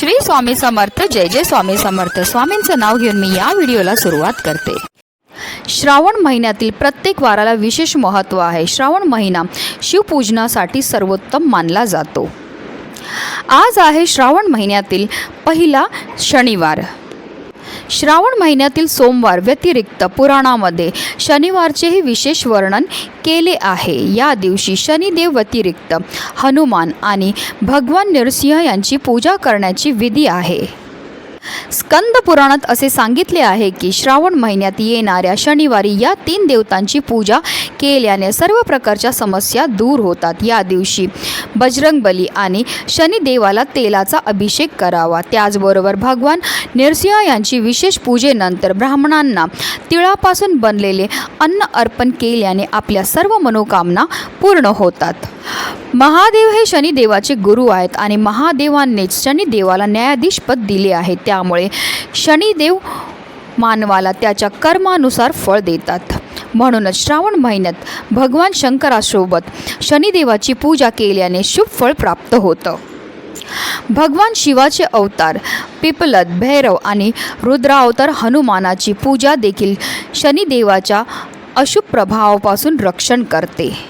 श्री स्वामी समर्थ जय जय स्वामी समर्थ. स्वामींचं नाव घेऊन मी या व्हिडिओला सुरुवात करते. श्रावण महिन्यातील प्रत्येक वाराला विशेष महत्त्व आहे. श्रावण महिना शिवपूजनासाठी सर्वोत्तम मानला जातो. आज आहे श्रावण महिन्यातील पहिला शनिवार. श्रावण महिन्यातील सोमवार व्यतिरिक्त पुराणामध्ये शनिवारचेही विशेष वर्णन केले आहे. या दिवशी शनिदेव व्यतिरिक्त हनुमान आणि भगवान नरसिंह यांची पूजा करण्याची विधी आहे. स्कंद पुराणात असे सांगितले आहे की श्रावण महिन्यात येणाऱ्या शनिवारी या तीन देवतांची पूजा केल्याने सर्व प्रकारच्या समस्या दूर होतात. या दिवशी बजरंगबली आणि शनिदेवाला तेलाचा अभिषेक करावा. त्याचबरोबर भगवान नरसिंह यांची विशेष पूजेनंतर ब्राह्मणांना तिळापासून बनलेले अन्न अर्पण केल्याने आपल्या सर्व मनोकामना पूर्ण होतात. महादेव हे शनिदेवाचे गुरु आहेत आणि महादेवांनीच शनिदेवाला न्यायाधीशपद दिले आहे. त्यामुळे शनिदेव मानवाला त्याच्या कर्मानुसार फळ देतात. म्हणूनच श्रावण महिन्यात भगवान शंकरासोबत शनिदेवाची पूजा केल्याने शुभ फळ प्राप्त होतं. भगवान शिवाचे अवतार पिपलद भैरव आणि रुद्रावतार हनुमानाची पूजा देखील शनिदेवाच्या अशुभ प्रभावापासून रक्षण करते.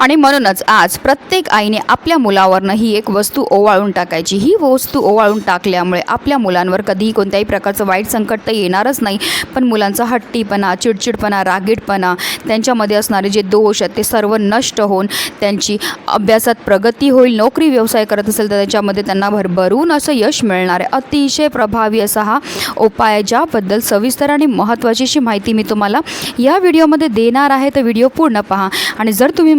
आणि म्हणूनच आज प्रत्येक आईने आपल्या मुलावरनं ही एक वस्तू ओवाळून टाकायची. ही वस्तू ओवाळून टाकल्यामुळे आपल्या मुलांवर कधीही कोणत्याही प्रकारचं वाईट संकट तर येणारच नाही. पण मुलांचा हट्टीपणा चिडचिडपणा रागीटपणा त्यांच्यामध्ये असणारे जे दोष आहेत ते सर्व नष्ट होऊन त्यांची अभ्यासात प्रगती होईल नोकरी व्यवसाय करत असेल तर त्याच्यामध्ये त्यांना भरभरून असं यश मिळणार आहे. अतिशय प्रभावी असा हा उपाय आहे, ज्याबद्दल सविस्तर आणि महत्त्वाची अशी माहिती मी तुम्हाला या व्हिडिओमध्ये देणार आहे. तर व्हिडिओ पूर्ण पहा आणि जर तुम्ही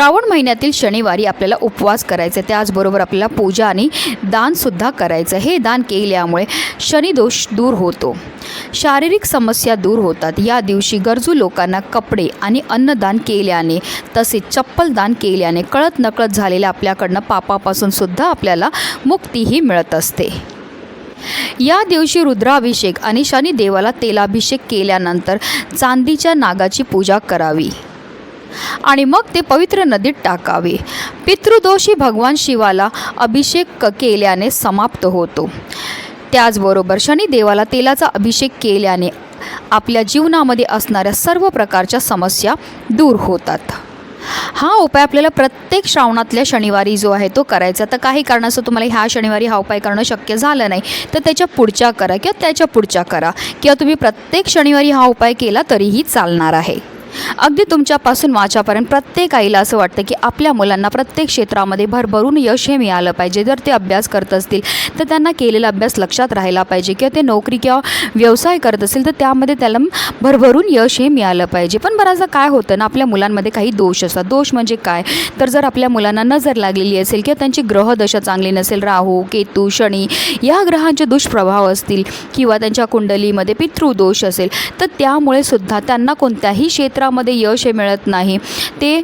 श्रावण महिन्यातील शनिवारी आपल्याला उपवास करायचे त्याचबरोबर आपल्याला पूजा आणि दानसुद्धा करायचं. हे दान केल्यामुळे शनिदोष दूर होतो. शारीरिक समस्या दूर होतात. या दिवशी गरजू लोकांना कपडे आणि अन्नदान केल्याने तसेच चप्पल दान केल्याने कळत नकळत झालेल्या आपल्याकडनं पापापासून सुद्धा आपल्याला मुक्तीही मिळत असते. या दिवशी रुद्राभिषेक आणि शनिदेवाला तेलाभिषेक केल्यानंतर चांदीच्या नागाची पूजा करावी. आणि मग ते पवित्र नदीत टाकावे. पितृदोषी भगवान शिवाला अभिषेक केल्याने समाप्त होतो. त्याचबरोबर शनिदेवाला तेलाचा अभिषेक केल्याने आपल्या जीवनामध्ये असणाऱ्या सर्व प्रकारच्या समस्या दूर होतात. हा उपाय आपल्याला प्रत्येक श्रावणातल्या शनिवारी जो आहे तो करायचा. तर काही कारणास्तव तुम्हाला ह्या शनिवारी हा उपाय करणं शक्य झालं नाही. तर त्याच्या पुढच्या करा किंवा त्याच्या पुढच्या करा. किंवा तुम्ही प्रत्येक शनिवारी हा उपाय केला तरीही चालणार आहे. अगदी तुमच्यापासून माझ्यापर्यंत प्रत्येक आईला असं वाटतं की आपल्या मुलांना प्रत्येक क्षेत्रामध्ये भरभरून यश हे मिळालं पाहिजे. जर ते अभ्यास करत असतील तर त्यांना केलेला अभ्यास लक्षात राहायला पाहिजे किंवा ते नोकरी किंवा व्यवसाय करत असेल तर त्यामध्ये त्याला भरभरून यश हे मिळालं पाहिजे. पण बऱ्याचदा काय होतं ना आपल्या मुलांमध्ये काही दोष असतात. दोष म्हणजे काय? तर जर आपल्या मुलांना नजर लागलेली असेल किंवा त्यांची ग्रहदशा चांगली नसेल राहू केतू शनी या ग्रहांचे दुष्प्रभाव असतील किंवा त्यांच्या कुंडलीमध्ये पितृदोष असेल तर त्यामुळे सुद्धा त्यांना कोणत्याही क्षेत्रामध्ये यश हे मिळत नाही. ते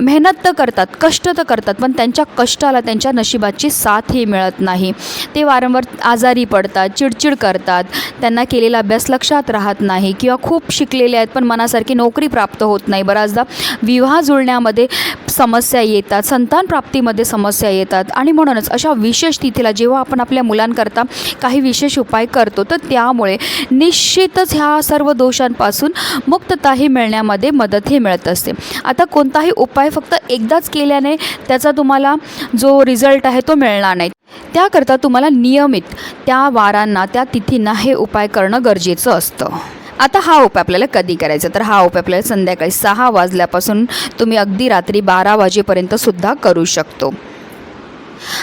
मेहनत तर करतात कष्ट तर करतात पण त्यांच्या कष्टाला त्यांच्या नशिबाची साथही मिळत नाही. ते वारंवार आजारी पडतात चिडचिड करतात. त्यांना केलेला अभ्यास लक्षात राहत नाही किंवा खूप शिकलेले आहेत पण मनासारखी नोकरी प्राप्त होत नाही. बऱ्याचदा विवाह जुळण्यामध्ये समस्या येतात संतान प्राप्तीमध्ये समस्या येतात आणि म्हणूनच अशा विशेष तिथीला जेव्हा आपण आपल्या मुलांकरता काही विशेष उपाय करतो तर त्यामुळे निश्चितच ह्या सर्व दोषांपासून मुक्तताही मिळण्यामध्ये मदतही मिळत असते. आता कोणताही उपाय उपाय फक्त एकदाच केल्याने त्याचा तुम्हाला जो रिझल्ट आहे तो मिळणार नाही. त्याकरता तुम्हाला नियमित त्या वारांना त्या तिथींना हे उपाय करणं गरजेचं असतं. आता हा उपाय आपल्याला कधी करायचा? तर हा उपाय आपल्याला संध्याकाळी सहा वाजल्यापासून तुम्ही अगदी रात्री बारा वाजेपर्यंत सुद्धा करू शकतो.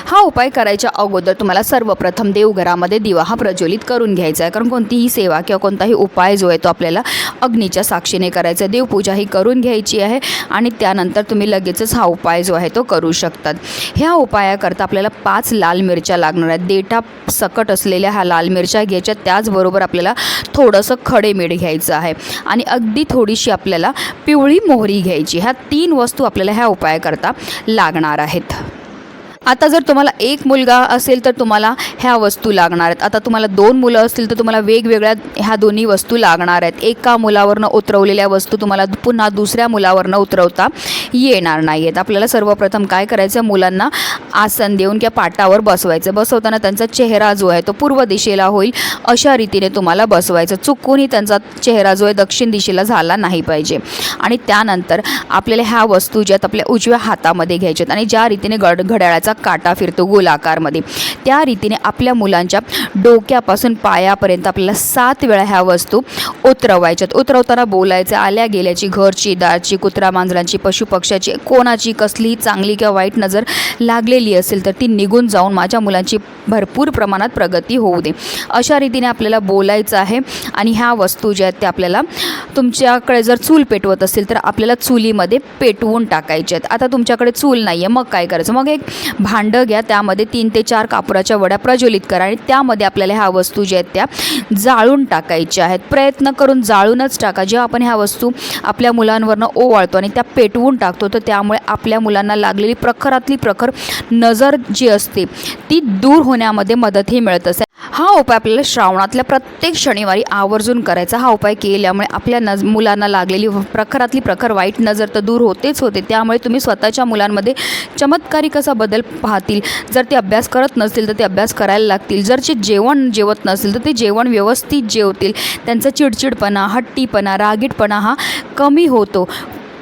हा उपाय करायच्या अगोदर तुम्हाला सर्वप्रथम देवघरामध्ये दिवा हा प्रज्वलित करून घ्यायचा आहे. कारण कोणतीही सेवा किंवा कोणताही उपाय जो आहे तो आपल्याला अग्नीच्या साक्षीने करायचा आहे. देवपूजा ही करून घ्यायची आहे आणि त्यानंतर तुम्ही लगेचच हा उपाय जो आहे तो करू शकतात. ह्या उपायाकरता आपल्याला पाच लाल मिरच्या लागणार आहेत. देठा सकट असलेल्या ह्या लाल मिरच्या घ्यायच्या. त्याचबरोबर आपल्याला थोडंसं खडे मीठ घ्यायचं आहे. आणि अगदी थोडीशी आपल्याला पिवळी मोहरी घ्यायची. ह्या तीन वस्तू आपल्याला ह्या उपायाकरता लागणार आहेत. आता जर तुम्हाला एक मुलगा असेल तर तुम्हाला ह्या वस्तू लागणार आहेत. आता तुम्हाला दोन मुलं असतील तर तुम्हाला वेगवेगळ्या ह्या दोन्ही वस्तू लागणार आहेत. एका मुलावरनं उतरवलेल्या वस्तू तुम्हाला पुन्हा दुसऱ्या मुलावरनं उतरवता येणार नाही आहेत आपल्याला सर्वप्रथम काय करायचं? मुलांना आसन देऊन किंवा पाटावर बसवायचं. बसवताना त्यांचा चेहरा जो आहे तो पूर्व दिशेला होईल. अशा रीतीने तुम्हाला बसवायचं. चुकूनही त्यांचा चेहरा जो आहे दक्षिण दिशेला झाला नाही पाहिजे. आणि त्यानंतर आपल्याला ह्या वस्तू ज्या आहेत आपल्या उजव्या हातामध्ये घ्यायच्यात आणि ज्या रीतीने गड घड्याळाचा काटा फिरतो गोलाकारमध्ये. त्या रीतीने आपल्या मुलांच्या डोक्यापासून पायापर्यंत आपल्याला सात वेळा ह्या वस्तू उतरवायच्यात. उतरवताना बोलायचं आल्या गेल्याची घरची दारची कुत्रा मांजरांची पशुपक्ष्याची कोणाची कसलीही चांगली किंवा वाईट नजर लागलेली असेल तर ती निघून जाऊन माझ्या मुलांची भरपूर प्रमाणात प्रगती होऊ दे. अशा रीतीने आपल्याला बोलायचं आहे आणि ह्या वस्तू ज्या आहेत त्या आपल्याला तुमच्याकडे जर चूल पेटवत असेल तर आपल्याला चुलीमध्ये पेटवून टाकायचे आहेत आता तुमच्याकडे चूल नाही आहे मग काय करायचं? मग एक भांडं घ्या त्यामध्ये तीन ते चार कापुराच्या वड्या प्रज्वलित करा आणि त्यामध्ये आपल्याला ह्या वस्तू ज्या आहेत त्या जाळून टाकायच्या आहेत. प्रयत्न करून जाळूनच टाका. जेव्हा आपण ह्या वस्तू आपल्या मुलांवरनं ओवाळतो आणि त्या पेटवून टाकतो तर त्यामुळे आपल्या मुलांना लागलेली प्रखरातली प्रखर नजर जी असते ती दूर होण्यामध्ये मदतही मिळत असते हा उपाय आपल्याला श्रावणातल्या प्रत्येक शनिवारी आवर्जून करायचा. हा उपाय केल्यामुळे आपल्या नज मुलांना लागलेली प्रखरातली प्रखर वाईट नजर तर दूर होतेच होते. त्यामुळे तुम्ही स्वतःच्या मुलांमध्ये चमत्कारी कसा बदल पाहतील. जर ते अभ्यास करत नसतील तर ते अभ्यास करायला लागतील. जर ते जेवण जेवत नसेल तर ते जेवण व्यवस्थित जेवतील. त्यांचा चिडचिडपणा हट्टीपणा रागीटपणा हा कमी होतो.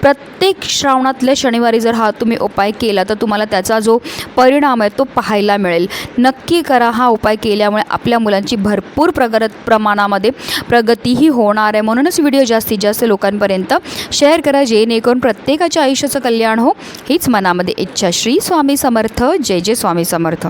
प्रत्येक श्रावणातल्या शनिवारी जर हा तुम्ही उपाय केला तर तुम्हाला त्याचा जो परिणाम आहे तो पाहायला मिळेल. नक्की करा हा उपाय केल्यामुळे आपल्या मुलांची भरपूर प्रगत प्रमाणामध्ये प्रगतीही होणार आहे. म्हणूनच व्हिडिओ जास्तीत जास्त लोकांपर्यंत शेअर करा जेणेकरून प्रत्येकाच्या आयुष्याचं कल्याण हो. हीच मनामध्ये इच्छा. श्री स्वामी समर्थ. जय जय स्वामी समर्थ.